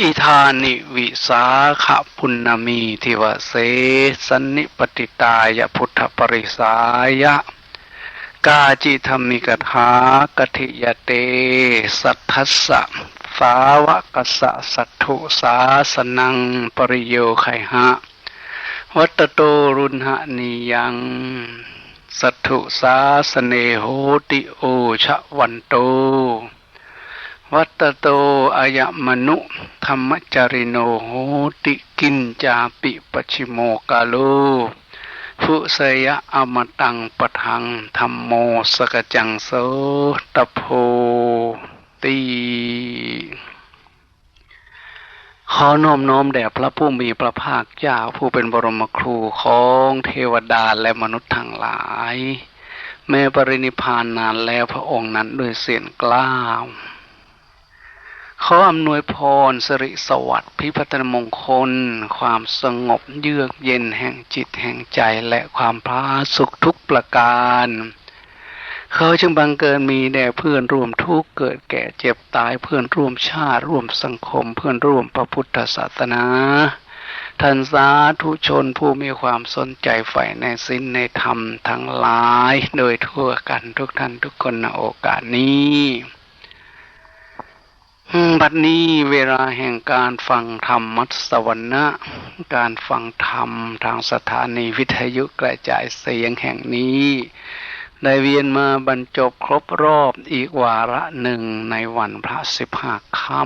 อิธานิวิสาขปุณณมีทิวเสสันนิปติตายพุทธปริสายะ กาจิธรรมิกถากทิยเต สัทธัสสะสาวกสะสัทธุสาสนังปริโยไขหะ วัตโตรุณหะนิยังสัทธุสาสเนโหติโอชะวันโต วัตโตอายมนุธรรมจริโนโหติกินจาปิปชิโมกาโลผู้เสยะอมตังปะทังธรรมโมสกจังโสตโพตีขอน้อมน้อมแด่พระผู้มีพระภาคเจ้าผู้เป็นบรมครูของเทวดาและมนุษย์ทั้งหลาย แม้ปรินิพานนานแล้วพระองค์นั้นด้วยเสียงกล้าว ขออำนวยพรสิริสวัสดิ์พิพัฒนมงคล ความสงบเยือกเย็นแห่งจิตแห่งใจและความพาสุขทุกประการเขาจึงบังเกินมีแด่เพื่อนร่วมทุกข์เกิดแก่เจ็บตายเพื่อนร่วมชาติร่วมสังคม เพื่อนร่วมพระพุทธศาสนาท่านสาธุชนผู้มีความสนใจใฝ่ในสิ้นในธรรมทั้งหลาย โดยทั่วกันทุกท่านทุกคนในโอกาสนี้ บัดนี้เวลาแห่งการฟังธรรมมัสวรณะ การฟังธรรมทางสถานีวิทยุกระจายเสียงแห่งนี้ ได้เวียนมาบรรจบครบรอบอีกวาระหนึ่งในวันพระสิบห้าค่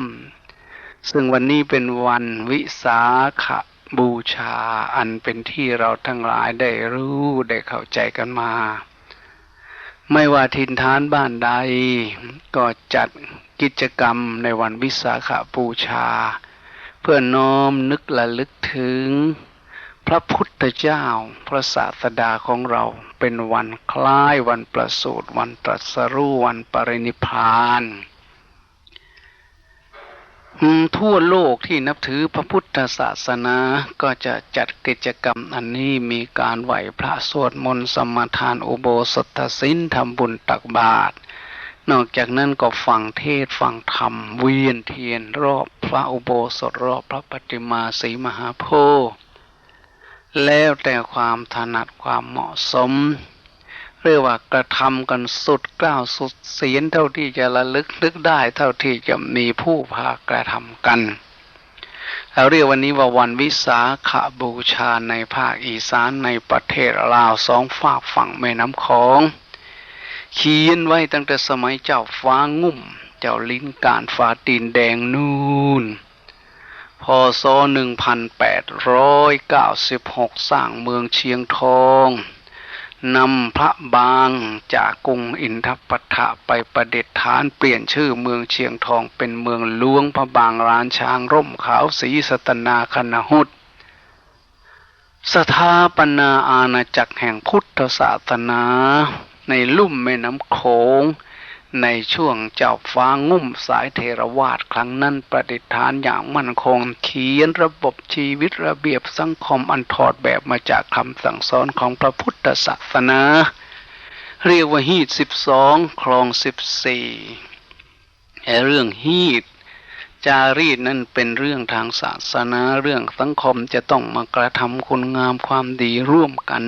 ำซึ่งวันนี้เป็นวันวิสาขบูชาอันเป็นที่เราทั้งหลายได้รู้ได้เข้าใจกันมา ไม่ว่าทินทานบ้านใด ก็จัดกิจกรรมในวันวิสาขบูชา เพื่อน้อมนึกละลึกถึง พระพุทธเจ้าพระศาสดาของเราเป็นวันคล้ายวันประสูติวันตรัสรู้วันปรินิพาน ทั่วโลกที่นับถือพระพุทธศาสนาก็จะจัดกิจกรรมอันนี้มีการไหวพระสวดมนต์สมทานอุโบสถศีลทำบุญตักบาตรนอกจากนั้นก็ฟังเทศฟังธรรม เวียนเทียนรอบพระอุโบสถรอบพระปฏิมาสีมหาโพธิ์แล้วแต่ความถนัดความเหมาะสม เรียกว่ากระทำกันสุดกล้าวสุดเสียนเท่าที่จะระลึกนึกได้เท่าที่จะมีผู้พากระทำกันเราเรียกวันนี้ว่าวันวิสาขบูชาในภาคอีสานในประเทศลาวสองฝากฝั่งแม่น้ำของเขียนไว้ตั้งแต่สมัยเจ้าฟ้างุ่ม เจ้าลิ้นการฟ้าตีนแดงนูนพศหนึ่งพันแปดร้อยเก้าสิบหกสร้างเมืองเชียงทอง นำพระบางจากกรุงอินทปทะไปประเด็จฐานเปลี่ยนชื่อเมืองเชียงทองเป็นเมืองหลวงพระบางร้านช้างร่มขาวสีสตนาคณหุตสถาปนาอาณาจักรแห่งพุทธศาสนา ในลุ่มแม่น้ำโขง ในช่วงเจ้าฟ้างุ่มสายเทรวาสครั้งนั้นประดิษฐานอย่างมั่นคงเขียนระบบชีวิตระเบียบสังคมอันถอดแบบมาจากคำสั่งสอนของพระพุทธศาสนา เรียกว่าฮีดสิบสองคลองสิบสี่เรื่องฮีดจารีตนั้นเป็นเรื่องทางศาสนาเรื่องสังคมจะต้องมากระทำคุณงามความดีร่วมกัน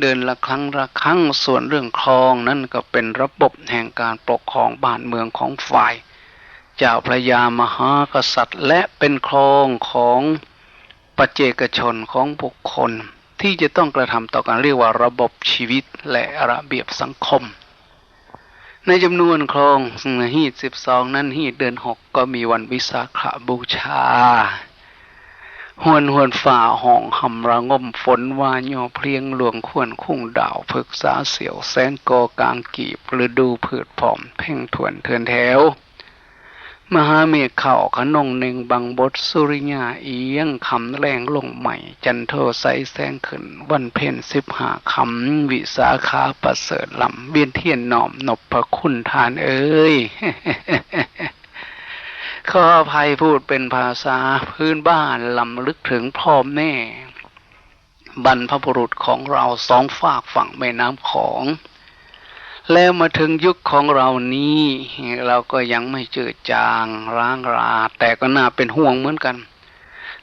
เดินละครั้งละครั้งส่วนเรื่องคลองนั่นก็เป็นระบบแห่งการปกครองบ้านเมืองของฝ่าย เจ้าพระยามหากษัตริย์ และเป็นคลองของประเจกชนของบุคคล ที่จะต้องกระทำต่อการเรียกว่าระบบชีวิตและระเบียบสังคม ในจำนวนคลองฮีดสิบสองนั้นฮีดเดือนหกก็มีวันวิสาขบูชา หวนหวนฝ่าห้องหำระงมฝนวานย่อเพลียงหลวงขวนคุ้งดาวพึกษาเสียวแสนโกกลางกีบฤดูผืดผอมเพ่งถวนเทือนแถว มหาเมฆเข่าขนงหนึ่งบังบทสุริยาเอียงคำแรงลงใหม่ จันโทใสแสงขึ้น วันเพ็ญสิบหาคำวิสาขาประเสริฐลำเวียนเทียนหนอมนบพระคุณทานเอ้ย ขออภัยพูดเป็นภาษาพื้นบ้านลำลึกถึงพ่อแม่ บรรพบุรุษของเราสองฝากฝั่งแม่น้ำของ แล้วมาถึงยุคของเรานี้ เราก็ยังไม่เจือจางร้างรา แต่ก็น่าเป็นห่วงเหมือนกัน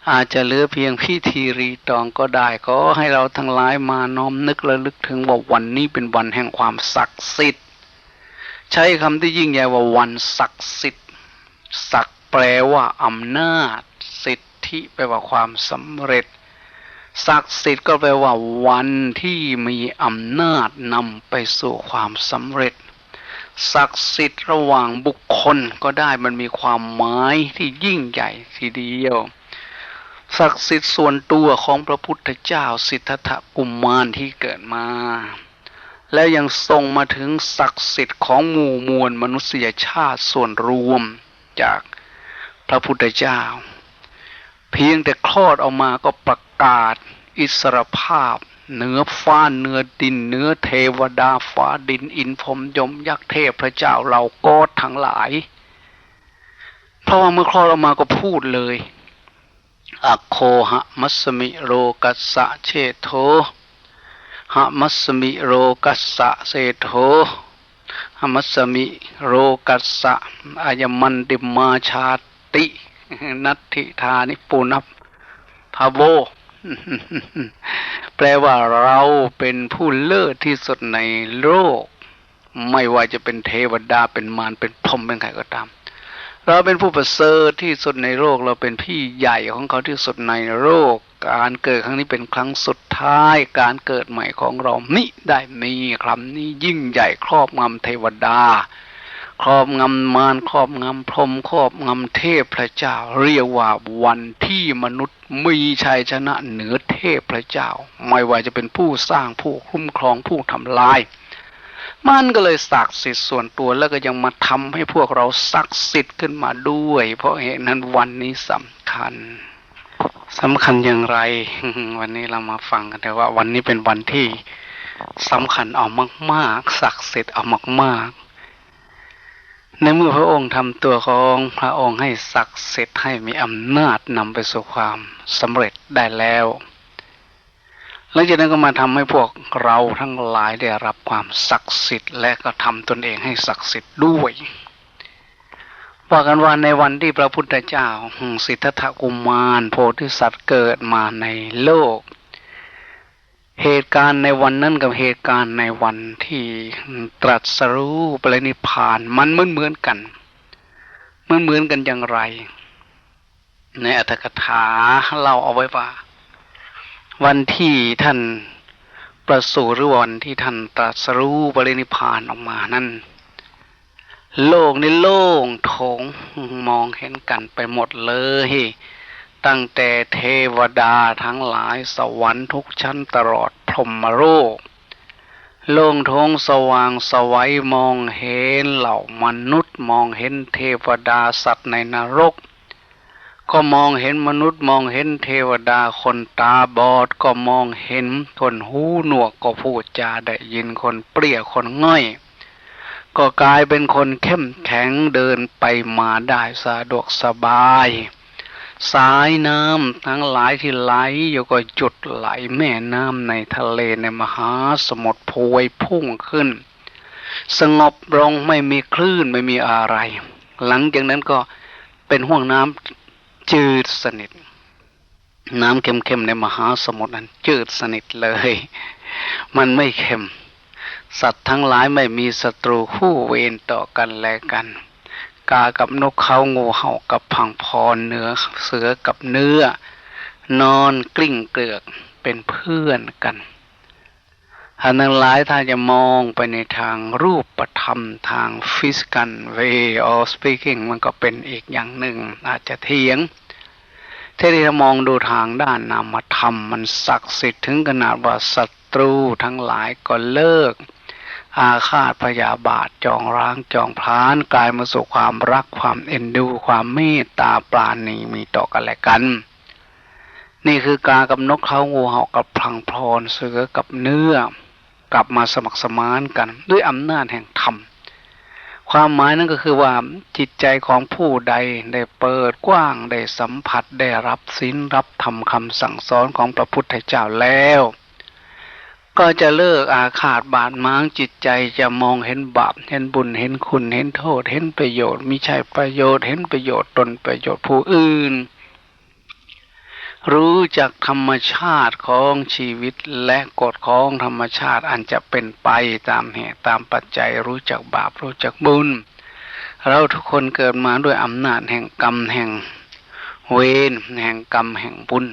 อาจจะเหลือเพียงพิธีรีตองก็ได้ก็ให้เราทั้งหลายมาน้อมนึกระลึกถึงว่าวันนี้เป็นวันแห่งความศักดิ์สิทธิ์ ใช้คำที่ยิ่งใหญ่ว่าวันศักดิ์สิทธิ์ ศักดิ์แปลว่าอำนาจ สิทธิแปลว่าความสำเร็จ ศักดิ์สิทธิ์ก็แปลว่าวันที่มีอำนาจนำไปสู่ความสำเร็จ ศักดิ์สิทธิ์ระหว่างบุคคลก็ได้มันมีความหมายที่ยิ่งใหญ่ทีเดียวศักดิ์สิทธิ์ส่วนตัวของพระพุทธเจ้าสิทธัตถกุมมารที่เกิดมา แล้วยังส่งมาถึงศักดิ์สิทธิ์ของหมู่มวลมนุษยชาติส่วนรวม จากพระพุทธเจ้า เพียงแต่คลอดออกมาก็ประกาศอิสรภาพเหนือฟ้าเหนือดินเหนือเทวดาฟ้าดินอินพรมยมยักษ์เทพพระเจ้าเรากดทั้งหลาย เพราะว่าเมื่อคลอดออกมาก็พูดเลยอโคหะมัสมิโรกัสสะเชโทหะมัสมิโรกัสสะเศโท หมัสมิโรกัสสะอายมันติมาชาติ นัตถิธานิปุนับพาโวแปลว่าเราเป็นผู้เลิศที่สุดในโลก ไม่ว่าจะเป็นเทวดาเป็นมารเป็นพรหมเป็นใครก็ตาม เราเป็นผู้ประเสริฐที่สุดในโลก เราเป็นพี่ใหญ่ของเขาที่สุดในโลก การเกิดครั้งนี้เป็นครั้งสุดท้าย การเกิดใหม่ของเรามิได้มีคำนี้ยิ่งใหญ่ครอบงำเทวดา ครอบงำมารครอบงำพรหมครอบงำเทพพระเจ้า เรียกว่าวันที่มนุษย์มีชัยชนะเหนือเทพพระเจ้า ไม่ว่าจะเป็นผู้สร้างผู้คุ้มครองผู้ทำลายมันก็เลยศักดิ์สิทธิ์ส่วนตัวแล้วก็ยังมาทำให้พวกเราศักดิ์สิทธิ์ขึ้นมาด้วย เพราะเหตุนั้นวันนี้สำคัญ สำคัญอย่างไร วันนี้เรามาฟังกันแต่ว่า วันนี้เป็นวันที่สำคัญเอามาก ๆ ศักดิ์สิทธิ์เอามาก ๆ ในเมื่อพระองค์ทำตัวของพระองค์ให้ศักดิ์สิทธิ์ให้มีอำนาจนำไปสู่ความสำเร็จได้แล้วหลังจากนั้นก็มาทำให้พวกเราทั้งหลายได้รับความศักดิ์สิทธิ์และก็ทำตนเองให้ศักดิ์สิทธิ์ด้วย ว่ากันว่าในวันที่พระพุทธเจ้าสิทธัตถกุมาร โพธิสัตว์เกิดมาในโลก เหตุการณ์ในวันนั้นกับเหตุการณ์ในวันที่ตรัสรู้ปรินิพานมันเหมือนเหมือนกันเหมือนเหมือนกันอย่างไร ในอัตถกถาเล่าเอาไว้ว่า วันที่ท่านประสูติหรือวันที่ท่านตรัสรู้ปรินิพานออกมานั้น โลกนี่โล่งโถงมองเห็นกันไปหมดเลย ตั้งแต่เทวดาทั้งหลายสวรรค์ทุกชั้นตลอดพรหมโลกโล่งโถงสว่างสวัยมองเห็นเหล่ามนุษย์มองเห็นเทวดาสัตว์ในนรก ก็มองเห็นมนุษย์มองเห็นเทวดาคนตาบอดก็มองเห็นคนหูหนวกก็พูดจาได้ยินคนเปรี้ยคนง่อย ก็กลายเป็นคนเข้มแข็งเดินไปมาได้สะดวกสบาย สายน้ำทั้งหลายที่ไหลอยู่ก็จุดไหลแม่น้ำในทะเลในมหาสมุทรพวยพุ่งขึ้น สงบลงไม่มีคลื่นไม่มีอะไร หลังจากนั้นก็เป็นห่วงน้ำจืดสนิท น้ำเค็มๆในมหาสมุทรนั้นจืดสนิทเลย มันไม่เค็ม สัตว์ทั้งหลายไม่มีศัตรูคู่เวรต่อกันแลกัน กากับนกเขางูเห่ากับพังพรเนื้อเสือกับเนื้อ นอนกลิ้งเกลือกเป็นเพื่อนกันอันนั้นหลายถ้าจะมองไปในทางรูปธรรมทางฟิสิก a l way of speaking มันก็เป็นอีกอย่างหนึ่ง อาจจะเถียงถ้าเรามองดูทางด้านนามธรรม มันศักดิ์สิทธิ์ถึงขนาดว่าศัตรูทั้งหลายก็เลิก อาฆาตพยาบาทจองร้างจองพลานกลายมาสู่ความรักความเอ็นดู ความเมตตาปราณีมีต่อกันและกัน นี่คือการกับนกเขางูเห่ากับพลังพรนเสือกับเนื้อกลับมาสมัครสมานกัน ด้วยอำนาจแห่งธรรมความหมายนั่นก็คือว่าจิตใจของผู้ใดได้เปิดกว้างได้สัมผัสได้รับศีลรับธรรมคำสั่งสอนของพระพุทธเจ้าแล้ว ก็จะเลิกอาฆาตบาดหมางจิตใจจะมองเห็นบาปเห็นบุญเห็นคุณเห็นโทษ เห็นประโยชน์มิใช่ประโยชน์เห็นประโยชน์ตนประโยชน์ผู้อื่น รู้จักธรรมชาติของชีวิตและกฎของธรรมชาติอันจะเป็นไปตามเหตุตามปัจจัยรู้จักบาปรู้จักบุญ เราทุกคนเกิดมาด้วยอำนาจแห่งกรรมแห่งเวรแห่งกรรมแห่งบุญ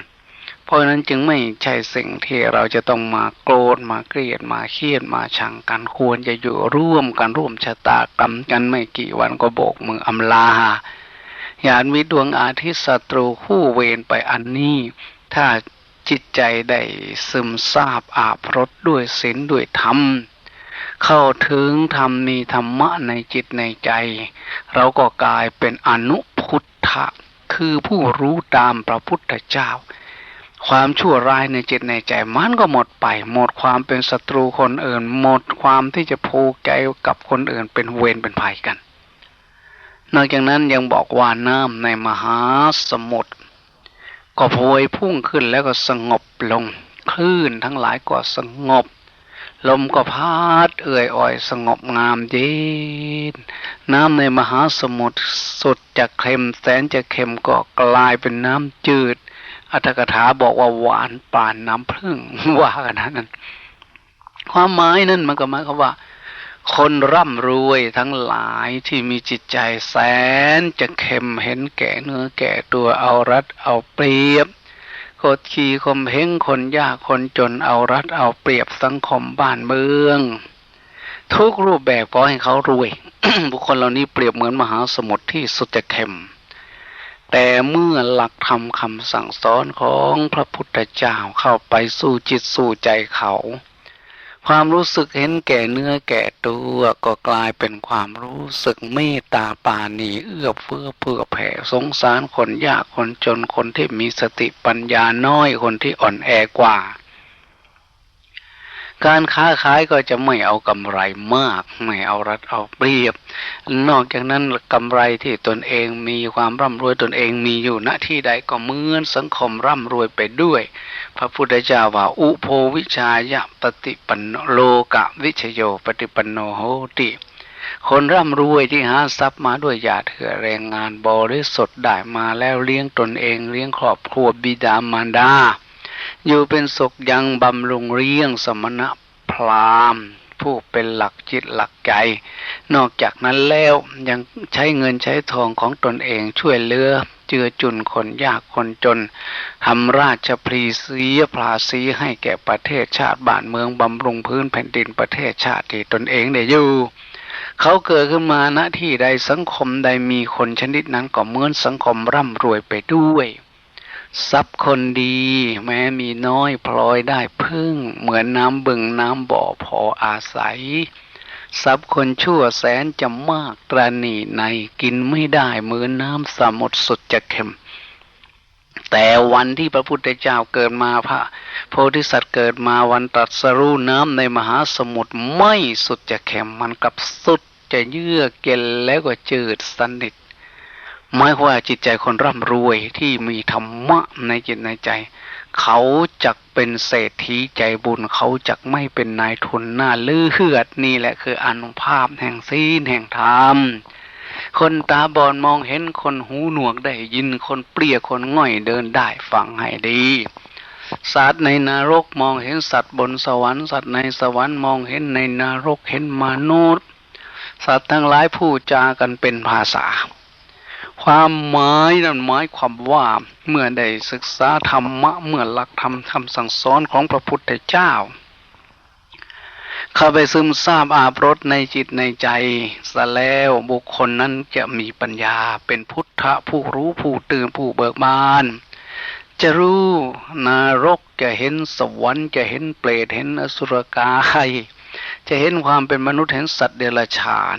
เพราะนั้นจึงไม่ใช่สิ่งที่เราจะต้องมาโกรธมาเกลียดมาเครียดมาชังกันควรจะอยู่ร่วมกันร่วมชะตากรรมกันไม่กี่วันก็โบกมืออำลาหยานวิดวงอาทิตย์ศัตรูคู่เวรไปอันนี้ ถ้าจิตใจได้ซึมซาบอาบรสด้วยศีลด้วยธรรม เข้าถึงธรรมมีธรรมะในจิตในใจ เราก็กลายเป็นอนุพุทธะคือผู้รู้ตามพระพุทธเจ้า ความชั่วร้ายในจิตในใจมันก็หมดไป หมดความเป็นศัตรูคนอื่น หมดความที่จะผูกใจกับคนอื่นเป็นเวรเป็นภัยกัน นอกจากนั้นยังบอกว่าน้ำในมหาสมุทรก็พวยพุ่งขึ้นแล้วก็สงบลง คลื่นทั้งหลายก็สงบ ลมก็พัดเอื่อยอ่อยสงบงามเย็นน้ำในมหาสมุทรสุดจะเค็มแสนจะเค็มก็กลายเป็นน้ำจืด อัตถกถาบอกว่าหวานปานน้ำพึ่งว่ากันนั้น ความหมายนั่นมันก็หมายความว่า คนร่ำรวยทั้งหลายที่มีจิตใจแสนจะเข็มเห็นแก่เนื้อแก่ตัวเอารัดเอาเปรียบกดขี่ข่มเหงคนยากคนจนเอารัดเอาเปรียบสังคมบ้านเมือง ทุกรูปแบบก็ให้เขารวย บุคคลเหล่านี้เปรียบเหมือนมหาสมุทรที่สุดจะเข็ม แต่เมื่อหลักธรรมคำสั่งสอนของพระพุทธเจ้าเข้าไปสู่จิตสู่ใจเขา ความรู้สึกเห็นแก่เนื้อแก่ตัวก็กลายเป็นความรู้สึกเมตตาปาณีเอื้อเฟื้อเผื่อแผ่สงสารคนยากคนจนคนที่มีสติปัญญาน้อยคนที่อ่อนแอกว่า การค้าขายก็จะไม่เอากำไรมาก ไม่เอารัดเอาเปรียบ นอกจากนั้นกำไรที่ตนเองมีความร่ำรวยตนเองมีอยู่ณที่ใดก็เหมือนสังคมร่ำรวยไปด้วย พระพุทธเจ้าว่าอุโภวิชายะปฏิปันโลกะวิชโยปฏิปันโนโหติคนร่ำรวยที่หาทรัพย์มาด้วยหยาดเถื่อแรงงานบริสุทธิ์ได้มาแล้วเลี้ยงตนเองเลี้ยงครอบครัวบิดามารดา อยู่เป็นสุขยังบำรุงเรียงสมณะพราหมณ์ ผู้เป็นหลักจิตหลักใจ นอกจากนั้นแล้วยังใช้เงินใช้ทองของตนเองช่วยเหลือเจือจุนคนยากคนจนทำราชพรีสีพลาสีให้แก่ประเทศชาติบ้านเมืองบำรุงพื้นแผ่นดินประเทศชาติที่ตนเองได้อยู่เขาเกิดขึ้นมาณที่ใดสังคมใดมีคนชนิดนั้นก็เหมือนสังคมร่ำรวยไปด้วย ทรัพย์คนดี แม้มีน้อยพลอยได้พึ่ง เหมือนน้ำบึงน้ำบ่อพออาศัย ทรัพย์คนชั่วแสนจะมากตรณีในกินไม่ได้เหมือนน้ำสมุทรสุดจะเค็ม แต่วันที่พระพุทธเจ้าเกิดมาพระ โพธิสัตว์เกิดมาวันตรัสรู้น้ำในมหาสมุทรไม่สุดจะเค็มมันกลับสุดจะเยือกเย็นแล้วก็จืดสนิท หมายว่าจิตใจคนร่ำรวยที่มีธรรมะในจิตในใจ เขาจักเป็นเศรษฐีใจบุญเขาจักไม่เป็นนายทุนหน้าลือเหือดนี่แหละคืออนุภาพแห่งศีลแห่งธรรมคนตาบอดมองเห็นคนหูหนวกได้ยินคนเปรี้ยคนง่อยเดินได้ฟังให้ดีสัตว์ในนรกมองเห็นสัตว์บนสวรรค์สัตว์ในสวรรค์มองเห็นในนรกเห็นมนุษย์ สัตว์ทั้งหลายพูดจากันเป็นภาษา ความหมายนั้นหมายความว่าเมื่อได้ศึกษาธรรมะเมื่อหลักธรรมคำสั่งสอนของพระพุทธเจ้า เข้าไปซึมซาบอาบรสในจิตในใจซะแล้วบุคคลนั้นจะมีปัญญาเป็นพุทธะผู้รู้ผู้ตื่นผู้เบิกบานจะรู้นรกจะเห็นสวรรค์จะเห็นเปรตเห็นอสุรกายจะเห็นความเป็นมนุษย์เห็นสัตว์เดรัจฉาน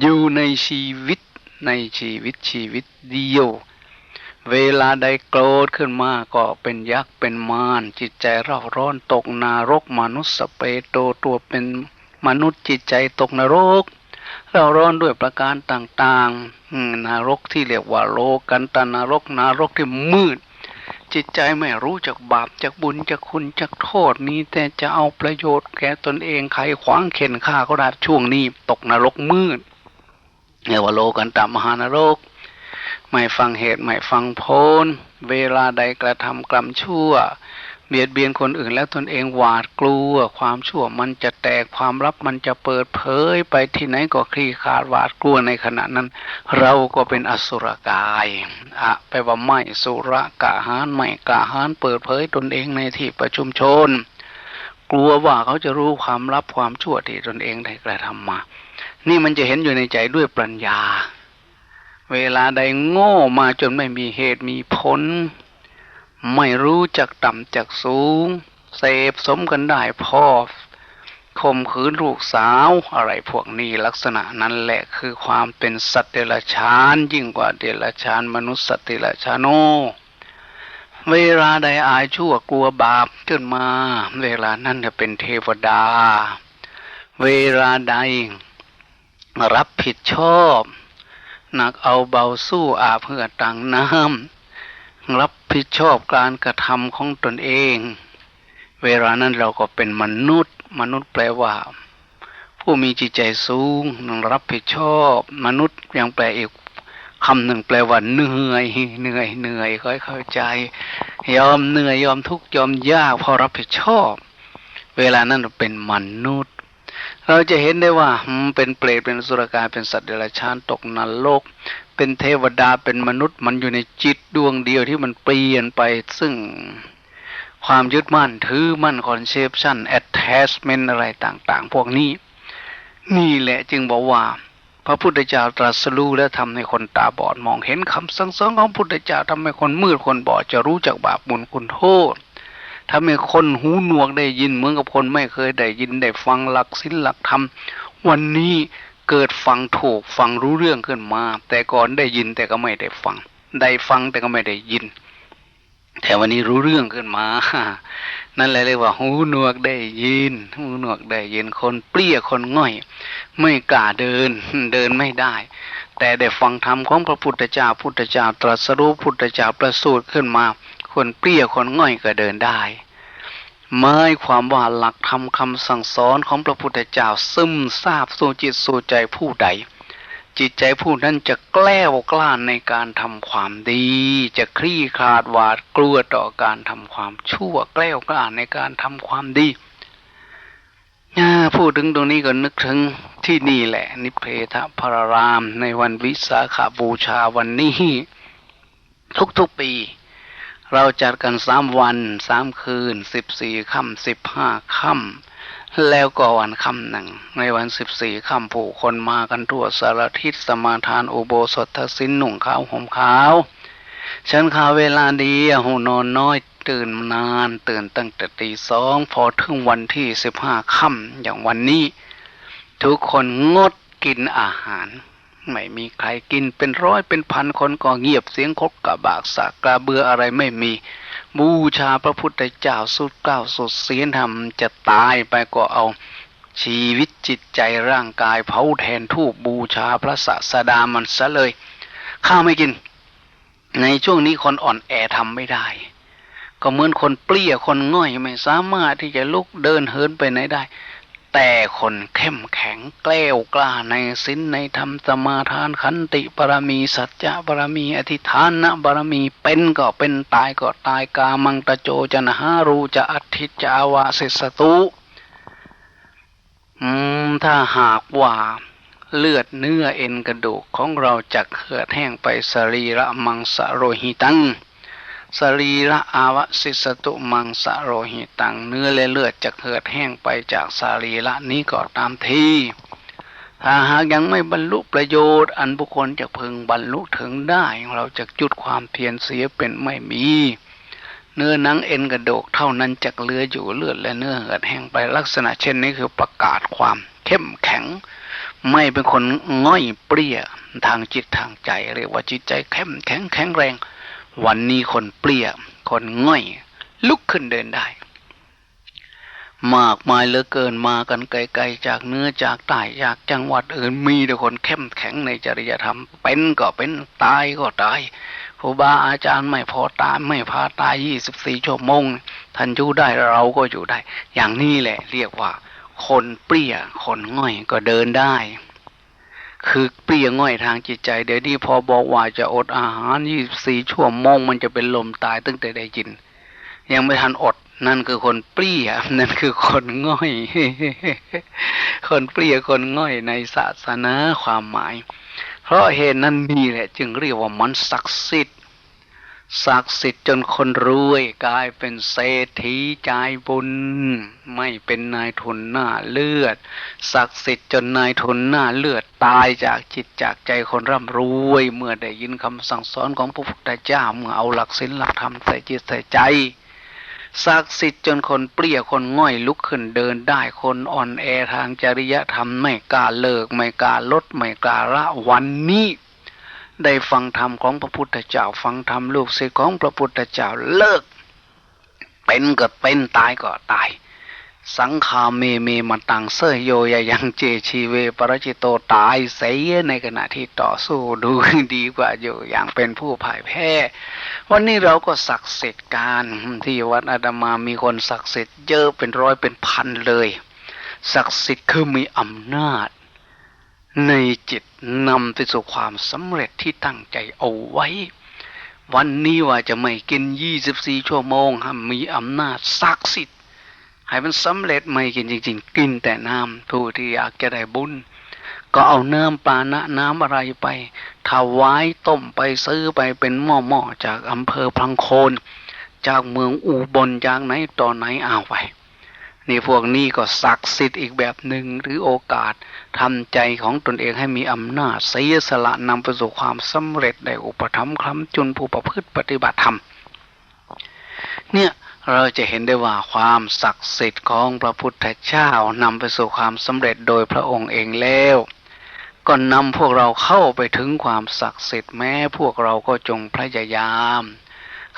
อยู่ในชีวิต ในชีวิตชีวิตเดียว เวลาใดโกรธขึ้นมาก็เป็นยักษ์เป็นมารจิตใจเร่าร้อนตกนรกมนุษย์สเปโตตัวเป็นมนุษย์จิตใจตกนรก เราร้อนด้วยประการต่างๆนรกที่เรียกว่าโลกันตนรกนรกที่มืด จิตใจไม่รู้จักบาปจากบุญจากคุณจากโทษนี้ แต่จะเอาประโยชน์แก่ตนเองใครขวางเข็นฆ่าก็ได้ช่วงนี้ ตกนรกมืด เรียกว่าโลกันตมหานรก ไม่ฟังเหตุไม่ฟังโพลเวลาใดกระทำกรรมชั่ว เบียดเบียนคนอื่นแล้วตนเองหวาดกลัว ความชั่วมันจะแตกความลับมันจะเปิดเผยไปที่ไหนก็คลี่ขาดหวาดกลัวในขณะนั้น เราก็เป็นอสุรกายอะแปลว่าไม่สุรกะหานไม่กะหานเปิดเผยตนเองในที่ประชุมชน กลัวว่าเขาจะรู้ความลับความชั่วที่ตนเองได้กระทำมา นี่มันจะเห็นอยู่ในใจด้วยปัญญา เวลาใดโง่มาจนไม่มีเหตุมีผล ไม่รู้จักต่ำจักสูง เสพสมกันได้พ่อข่มขืนลูกสาวอะไรพวกนี้ลักษณะนั้นแหละคือความเป็นสัตว์เดรัจฉานยิ่งกว่าเดรัจฉานมนุษย์สัตว์เดรัจฉานโนเวลาใดอายชั่วกลัวบาปขึ้นมา เวลานั้นจะเป็นเทวดา เวลาใด รับผิดชอบ หนักเอาเบาสู้อาเพื่อต่างน้ำรับผิดชอบการกระทำของตนเอง เวลานั้นเราก็เป็นมนุษย์ มนุษย์แปลว่า ผู้มีจิตใจสูงนังรับผิดชอบ มนุษย์ยังแปลอีกคำหนึ่งแปลว่าเหนื่อยเหนื่อยเหนื่อยค่อยเข้าใจ ยอมเหนื่อยยอมทุกข์ยอมยากพอรับผิดชอบ เวลานั้นเราเป็นมนุษย์ เราจะเห็นได้ว่าเป็นเปรตเป็นสุรกายเป็นสัตว์เดรัจฉานตกนรก เป็นเทวดาเป็นมนุษย์ มันอยู่ในจิตดวงเดียวที่มันเปลี่ยนไปซึ่งความยึดมั่นถือมั่นคอนเซปชันแอดแทสเมนอะไรต่างๆ พวกนี้ นี่แหละจึงบอกว่า พระพุทธเจ้าตรัสรู้และทำให้คนตาบอดมองเห็นคำสั่งสอนของพุทธเจ้าทำให้คนมืดคนบอดจะรู้จักบาปบุญคุณโทษ ทำให้คนหูหนวกได้ยินเหมือนกับคนไม่เคยได้ยินได้ฟังหลักศีลหลักธรรม วันนี้เกิดฟังถูกฟังรู้เรื่องขึ้นมา แต่ก่อนได้ยินแต่ก็ไม่ได้ฟัง ได้ฟังแต่ก็ไม่ได้ยิน แต่วันนี้รู้เรื่องขึ้นมา นั่นแหละเรียกว่าหูหนวกได้ยิน หูหนวกได้ยินคนเปรี้ยคนง่อย ไม่กล้าเดินเดินไม่ได้ แต่ได้ฟังธรรมของพระพุทธเจ้าพุทธเจ้าตรัสรู้พุทธเจ้าประสูติขึ้นมา คนเปรี้ยคนง่อยก็เดินได้ หมายความว่าหลักธรรมคำสั่งสอนของพระพุทธเจ้าซึมซาบสู่จิตสู่ใจผู้ใด จิตใจผู้นั้นจะแกล้วกล้าในการทำความดี จะคลี่คลาดหวาดกลัวต่อการทำความชั่วแกล้วกล้าในการทำความดีพูดถึงตรงนี้ก็นึกถึงที่นี่แหละ นิเพทพราราม ในวันวิสาขาบูชาวันนี้ ทุกๆปี เราจัดกันสามวันสามคืนสิบสี่ค่ำสิบห้าค่ำแล้วก็วันค่ำหนึ่ง ในวันสิบสี่ค่ำผู้คนมากันทั่วสารทิศสมาทานอุโบสถสินหนุ่งขาวห่มขาวฉันข่าวเวลาดีหูนอนน้อยตื่นนานตื่นตั้งแต่ตีสองพอถึงวันที่สิบห้าค่ำอย่างวันนี้ ทุกคนงดกินอาหาร ไม่มีใครกินเป็นร้อยเป็นพันคนก็เงียบเสียงคกกะบากสากกระเบืออะไรไม่มี บูชาพระพุทธเจ้าสุดเก้าสุดเสียนทำจะตายไปก็เอาชีวิตจิตใจร่างกายเผาแทนทูบบูชาพระศาสดามันซะเลย ข้าวไม่กิน ในช่วงนี้คนอ่อนแอทำไม่ได้ ก็เหมือนคนเปรี้ยคนง่อยไม่สามารถที่จะลุกเดินเหินไปไหนได้ แต่คนเข้มแข็งแกล้วกล้าในศีลในธรรมสมาทานขันติบารมีสัจจะบารมีอธิฐานนะบารมีเป็นก็เป็นตายก็ตายกามังตะโจจนะฮารูจะอัติจะอาวาสิสตุอืมถ้าหากว่าเลือดเนื้อเอ็นกระดูกของเราจะเหือดแห้งไปสรีระมังสโรหิตัง สรีระอาวสิสตุมังสโรหิตังเนื้อและเลือดจะเหือดแห้งไปจากสรีระนี้ก็ตามทีถ้าหากยังไม่บรรลุประโยชน์ อันบุคคลจะพึงบรรลุถึงได้ เราจะจุดความเพียรเสียเป็นไม่มี เนื้อหนังเอ็นกระดกเท่านั้นจักเหลืออยู่เลือดและเนื้อเหือดแห้งไปลักษณะเช่นนี้คือประกาศความเข้มแข็ง ไม่เป็นคนง่อยเปรี้ยทางจิตทางใจ เรียกว่าจิตใจเข้มแข็งแข็งแรง วันนี้คนเปรี้ย คนง่อย ลุกขึ้นเดินได้ มากมายเหลือเกินมากันไกลๆจากเนื้อจากใต้จากจังหวัดอื่นมีแต่คนเข้มแข็งในจริยธรรม เป็นก็เป็นตายก็ตายครูบาอาจารย์ไม่พอตายไม่พาตายยี่สิบสี่ชั่วโมงท่านอยู่ได้เราก็อยู่ได้ อย่างนี้แหละ เรียกว่า คนเปรี้ย คนง่อยก็เดินได้ คือเปรี้ยง่อยทางจิตใจ เดี๋ยวนี้พอบอกว่าจะอดอาหารยี่สี่ชั่วโมงมันจะเป็นลมตายตั้งแต่ได้กิน ยังไม่ทันอด นั่นคือคนเปรี้ยนั่นคือคนง่อย คนเปรี้ยคนง่อยในศาสนาความหมาย เพราะเหตุนั้นมีแหละ จึงเรียกว่ามันศักดิ์สิทธิ์ ศักดิ์สิทธิ์จนคนรวยกลายเป็นเศรษฐีจ่ายบุญ ไม่เป็นนายทุนหน้าเลือด ศักดิ์สิทธิ์จนนายทุนหน้าเลือดตายจากจิตจากใจคนร่ำรวย เมื่อได้ยินคำสั่งสอนของพระพุทธเจ้าเมื่อเอาหลักศีลหลักธรรมใส่จิตใส่ใจศักดิ์สิทธิ์จนคนเปรี้ยคนง่อยลุกขึ้นเดินได้คนอ่อนแอทางจริยธรรมไม่กล้าเลิกไม่กล้าลดไม่กล้าละวันนี้ ได้ฟังธรรมของพระพุทธเจ้า ฟังธรรมลูกศิษย์ของพระพุทธเจ้าเลิก เป็นก็เป็นตายก็ตาย สังขาเมเมมาตังเสยโยยยังเจชีเวปรจิโตตายเสียในขณะที่ต่อสู้ดูดีกว่าอยู่อย่างเป็นผู้พ่ายแพ้ วันนี้เราก็ศักดิ์สิทธิ์การที่วัดอาดามามีคนศักดิ์สิทธิ์เยอะเป็นร้อยเป็นพันเลยศักดิ์สิทธิ์คือมีอำนาจ ในจิตนำไปสู่ความสำเร็จที่ตั้งใจเอาไว้ วันนี้ว่าจะไม่กินยี่สิบสี่ชั่วโมงฮะมีอำนาจศักดิ์สิทธิ์ให้มันสำเร็จไม่กินจริง ๆ กินแต่น้ำผู้ที่อยากจะได้บุญ ก็เอาน้ำปานะน้ำอะไรไปถวายต้มไปซื้อไปเป็นหม้อๆจากอำเภอพังโคน จากเมืองอุบลจากไหนต่อไหนเอาไป นี่พวกนี้ก็ศักดิ์สิทธิ์อีกแบบหนึ่งหรือโอกาสทำใจของตนเองให้มีอำนาจเสียสละนำไปสู่ความสำเร็จได้อุปถัมภ์คำจุนผู้ประพฤติปฏิบัติธรรมเนี่ยเราจะเห็นได้ว่าความศักดิ์สิทธิ์ของพระพุทธเจ้านำไปสู่ความสำเร็จโดยพระองค์เองแล้วก็นำพวกเราเข้าไปถึงความศักดิ์สิทธิ์แม้พวกเราก็จงพยายาม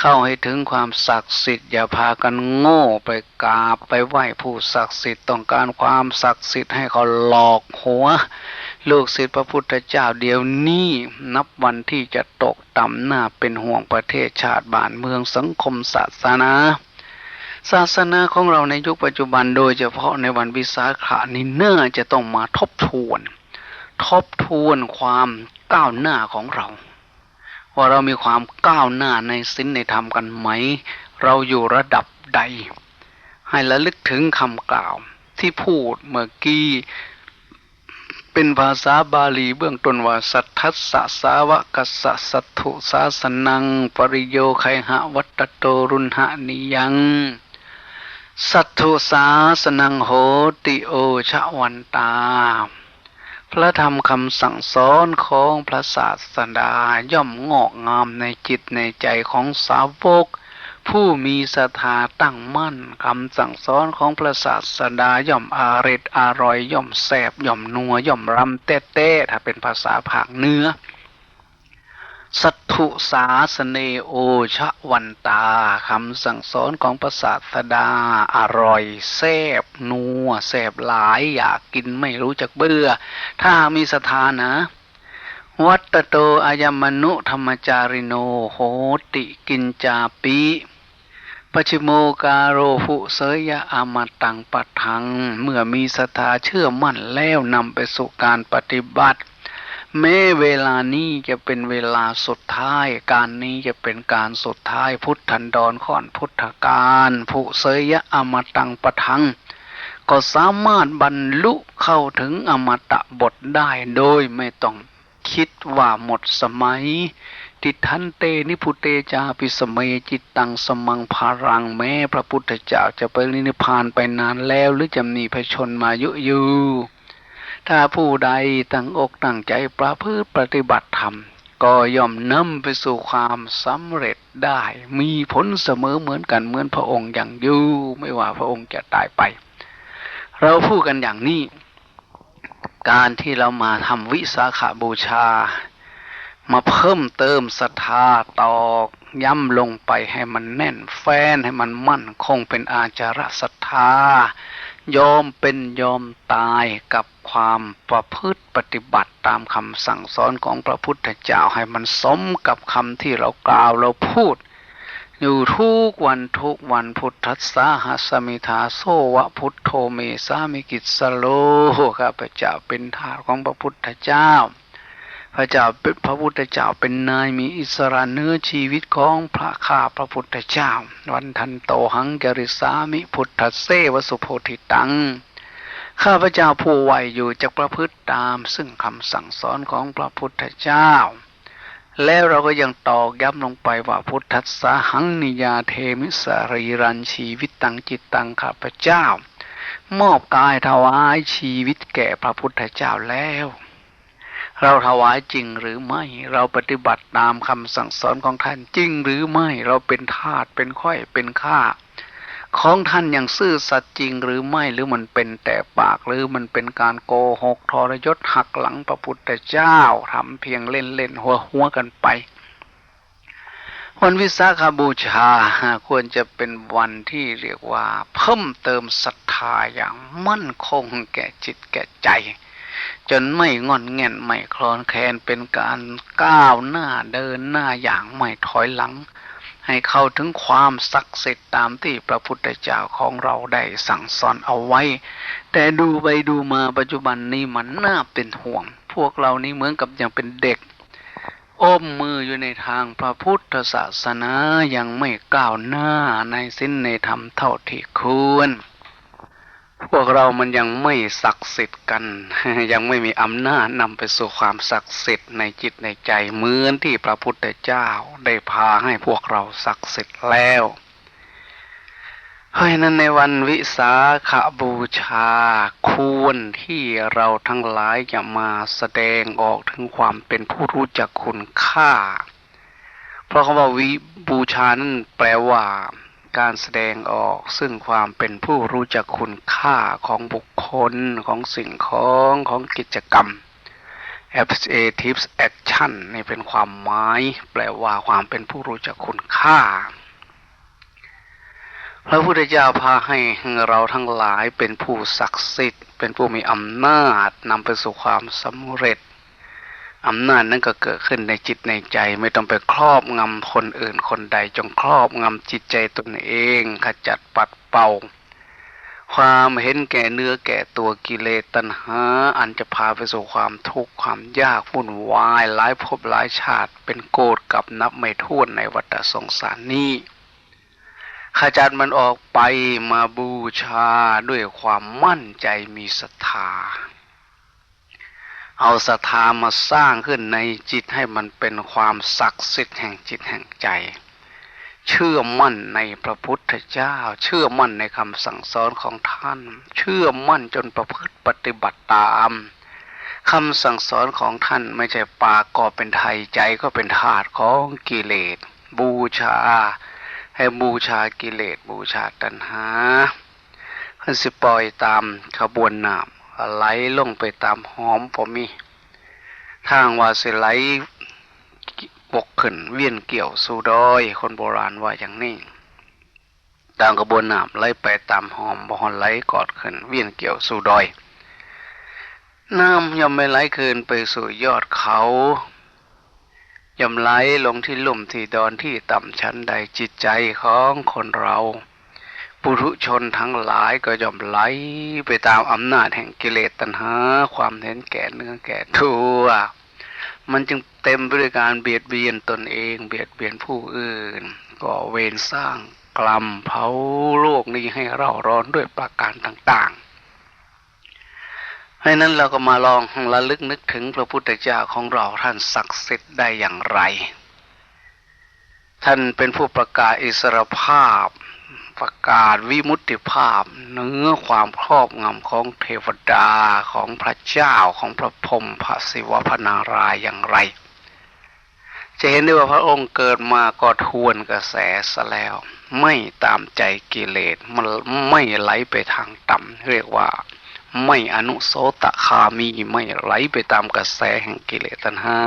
เข้าให้ถึงความศักดิ์สิทธิ์อย่าพากันโง่ไปกราบไปไหว้ผู้ศักดิ์สิทธิ์ต้องการความศักดิ์สิทธิ์ให้เขาหลอกหัว ลูกศิษย์พระพุทธเจ้าเดี๋ยวนี้นับวันที่จะตกต่ำหน้าเป็นห่วงประเทศชาติบ้านเมืองสังคมศาสนาศาสนาของเราในยุคปัจจุบันโดยเฉพาะในวันวิสาขะนี้เน่าจะต้องมาทบทวน ทบทวนความก้าวหน้าของเรา ว่าเรามีความก้าวหน้าในศีลในธรรมกันไหม เราอยู่ระดับใด ให้ระลึกถึงคำกล่าวที่พูดเมื่อกี้เป็นภาษาบาลีเบื้องต้นว่าสัทธัสสะสาวกัสสะสัตถุสาสนัง ปริโยไคหะวัตโตรุณหะนิยัง สัตถุสาสนังโหติโอชะวันตา พระธรรมคำสั่งสอนของพระศาสดาย่อมงอกงามในจิตในใจของสาวก ผู้มีศรัทธาตั้งมั่นคำสั่งสอนของพระศาสดาย่อมอาริดอร่อยย่อมแสบย่อมนัวย่อมรำเต้เต้ถ้าเป็นภาษาภาคเนื้อ สัตถุสาสเนโอชะวันตาคำสั่งสอนของพระศาสดา อร่อยแซบนัวแสบหลายอยากกินไม่รู้จักเบื่อ ถ้ามีศรัทธานะ วัตโตอายมนุธรรมจาริโนโหติกินจาปิปชิโมกาโรหุเสยยะอามาตังปัทัง เมื่อมีศรัทธาเชื่อมั่นแล้วนำไปสู่การปฏิบัติ แม้เวลานี้จะเป็นเวลาสุดท้าย การนี้จะเป็นการสุดท้ายพุทธันดรข้อนพุทธการผู้เสยยะอมตังปะทัง ก็สามารถบรรลุเข้าถึงอมตะบทได้โดยไม่ต้องคิดว่าหมดสมัย ติทันเตนิพุเตจาปิสเมจิตตังสมังภารังแม้พระพุทธเจ้าจะไปนิพพานไปนานแล้วหรือจะมีพระชนมายุอยู่ ถ้าผู้ใดตั้งอกตั้งใจประพฤติปฏิบัติธรรม ก็ย่อมนำไปสู่ความสำเร็จได้ มีผลเสมอเหมือนกันเหมือนพระองค์อย่างอยู่ไม่ว่าพระองค์จะตายไป เราพูดกันอย่างนี้ การที่เรามาทำวิสาขาบูชา มาเพิ่มเติมศรัทธาตอกย้ำลงไปให้มันแน่นแฟ้นให้มันมั่นคงเป็นอาจารศรัทธา ยอมเป็นยอมตายกับความประพฤติปฏิบัติตามคำสั่งสอนของพระพุทธเจ้าให้มันสมกับคำที่เรากล่าวเราพูด อยู่ทุกวันทุกวันพุทธัสสาหัสมิทาโซวะพุทโธเมสามิกิสโลข้าพเจ้าเป็นทาสของพระพุทธเจ้า พระเจ้าเป็นพระพุทธเจ้าเป็นนายมีอิสระเนื้อชีวิตของพระข้าพระพุทธเจ้า วันทันโตหังกริสามิพุทธเสวสุโพธิตัง ข้าพระเจ้าผู้ไหวอยู่จะประพฤติตาม ซึ่งคำสั่งสอนของพระพุทธเจ้า แล้วเราก็ยังตอกย้ำลงไปว่าพุทธัสสะหังนิยาเทมิสรีรันชีวิตตังจิตตังข้าพเจ้า มอบกายถวายชีวิตแก่พระพุทธเจ้าแล้ว เราถวายจริงหรือไม่ เราปฏิบัติตามคำสั่งสอนของท่านจริงหรือไม่ เราเป็นทาสเป็นค่อยเป็นข้าของท่านอย่างซื่อสัตย์จริงหรือไม่หรือมันเป็นแต่ปากหรือมันเป็นการโกหกทรยศหักหลังพระพุทธเจ้าทำเพียงเล่นเล่นหัวหัวกันไป วันวิสาขาบูชาควรจะเป็นวันที่เรียกว่า เพิ่มเติมศรัทธาอย่างมั่นคงแก่จิตแก่ใจ จนไม่งอนแง่นไม่คลอนแคลนเป็นการก้าวหน้าเดินหน้าอย่างไม่ถอยหลัง ให้เข้าถึงความศักดิ์สิทธิ์ตามที่พระพุทธเจ้าของเราได้สั่งสอนเอาไว้ แต่ดูไปดูมาปัจจุบันนี้มันน่าเป็นห่วง พวกเรานี้เหมือนกับยังเป็นเด็กอมมืออยู่ในทางพระพุทธศาสนายังไม่ก้าวหน้าในสิ้นในธรรมเท่าที่ควร พวกเรามันยังไม่ศักดิ์สิทธิ์กัน ยังไม่มีอำนาจนำไปสู่ความศักดิ์สิทธิ์ในจิตในใจเหมือนที่พระพุทธเจ้าได้พาให้พวกเราศักดิ์สิทธิ์แล้วเพราะนั้นในวันวิสาขบูชาควรที่เราทั้งหลายจะมาแสดงออกถึงความเป็นผู้รู้จักคุณค่า เพราะคำว่าวิบูชานั้นแปลว่า การแสดงออกซึ่งความเป็นผู้รู้จักคุณค่าของบุคคลของสิ่งของของกิจกรรม Active Action นี่เป็นความหมายแปลว่าความเป็นผู้รู้จักคุณค่า พระพุทธเจ้าพาให้เราทั้งหลายเป็นผู้ศักดิ์สิทธิ์ เป็นผู้มีอำนาจนำไปสู่ความสำเร็จ อำนาจนั้นก็เกิดขึ้นในจิตในใจ ไม่ต้องไปครอบงำคนอื่นคนใด จงครอบงำจิตใจตนเองขจัดปัดเป่า ความเห็นแก่เนื้อแก่ตัวกิเลสตัณหา อันจะพาไปสู่ความทุกข์ความยากวุ่นวายหลายภพหลายชาติเป็นโกรธกับนับไม่ถ้วนในวัฏสงสารนี้ขจัดมันออกไปมาบูชาด้วยความมั่นใจมีศรัทธา เอาศรัทธามาสร้างขึ้นในจิตให้มันเป็นความศักดิ์สิทธิ์แห่งจิตแห่งใจ เชื่อมั่นในพระพุทธเจ้า เชื่อมั่นในคำสั่งสอนของท่าน เชื่อมั่นจนประพฤติปฏิบัติตามคำสั่งสอนของท่านไม่ใช่ปากก็เป็นไทยใจก็เป็นธาตุของกิเลส บูชา ให้บูชากิเลสบูชาตัณหาขึ้สิปล่อยตามขบวนนาม ไหลลงไปตามหอมผมมีทางว่าสิไหลบกขึ้นเวียนเกี่ยวสู่ดอย คนโบราณว่าอย่างนี้ตามกระบวนน้ำไหลไปตามหอมบอนไหลกอดขึ้นเวียนเกี่ยวสู่ดอย น้ำย่อมไม่ไหลคืนไปสู่ยอดเขาย่อมไหลลงที่ลุ่มที่ดอนที่ต่ำชั้นใดจิตใจของคนเรา ปุถุชนทั้งหลายก็ย่อมไหลไปตามอำนาจแห่งกิเลสตัณหา ความเห็นแก่เนื้อแก่ตัวมันจึงเต็มไปด้วยการเบียดเบียนตนเอง เบียดเบียนผู้อื่นก่อเวรสร้างกลัมเผาโลกนี้ให้เราร้อนด้วยประการต่างๆให้นั้นเราก็มาลองระลึกนึกถึงพระพุทธเจ้าของเราท่านศักดิ์สิทธิ์ได้อย่างไร ท่านเป็นผู้ประกาศอิสรภาพ ประกาศวิมุตติภาพเนื้อความครอบงำของเทวดาของพระเจ้าของพระพรหมพระศิวพนารายอย่างไร จะเห็นได้ว่าพระองค์เกิดมาก็ทวนกระแสซะแล้ว ไม่ตามใจกิเลสมันไม่ไหลไปทางต่ำเรียกว่าไม่อนุโสตคามีไม่ไหลไปตามกระแสแห่งกิเลสตัณหา